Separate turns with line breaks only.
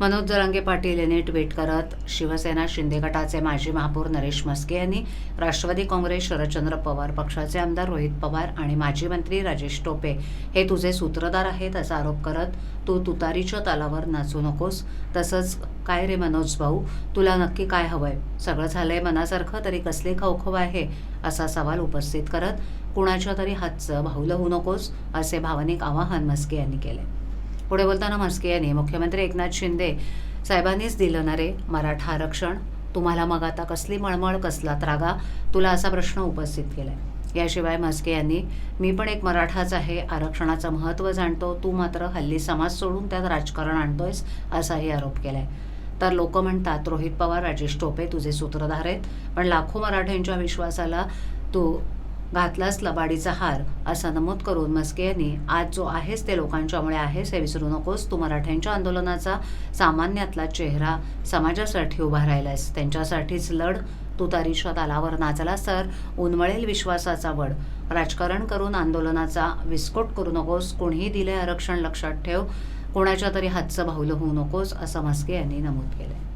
मनोज जरांगे पाटील यांनी ट्विट करत शिवसेना शिंदे गटाचे माजी महापौर नरेश मस्के यांनी राष्ट्रवादी काँग्रेस शरदचंद्र पवार पक्षाचे आमदार रोहित पवार आणि माजी मंत्री राजेश टोपे हे तुझे सूत्रधार आहेत असा आरोप करत तू तुतारीच्या तालावर नाचू नकोस. तसंच काय रे मनोज भाऊ? तुला नक्की काय हवंय? सगळं झालंय मनासारखं तरी कसले खवखव आहे? असा सवाल उपस्थित करत कुणाच्या तरी हातचं भाऊलं होऊ नकोस असे भावनिक आवाहन मस्के यांनी केले. पुढे बोलताना म्हस्के यांनी मुख्यमंत्री एकनाथ शिंदे साहेबांनीच दिलं ना रे? मराठा आरक्षण? तुम्हाला मग आता कसली मळमळ कसला त्रागा? तुला असा प्रश्न उपस्थित केलाय. याशिवाय म्हस्के यांनी मी पण एक मराठाच आहे आरक्षणाचं महत्त्व जाणतो तू मात्र हल्ली समाज सोडून त्यात राजकारण आणतोयस असाही आरोप केलाय. तर लोक म्हणतात रोहित पवार राजेश टोपे तुझे सूत्रधार आहेत पण लाखो मराठ्यांच्या विश्वासाला तू घातलास लबाडीचा हार असा नमूद करून मस्के यांनी आज जो आहेस ते लोकांच्यामुळे आहेस हे विसरू नकोस. तू मराठ्यांच्या आंदोलनाचा सामान्यातला चेहरा समाजासाठी उभा राहिलास त्यांच्यासाठीच लढ तू तारीच्या तालावर नाचलास तर उन्मळेल विश्वासाचा वड. राजकारण करून आंदोलनाचा विस्फोट करू नकोस. कोणीही दिले आरक्षण लक्षात ठेव. कोणाच्या तरी हातचं भावलं होऊ नकोस असं मस्के यांनी नमूद केलंय.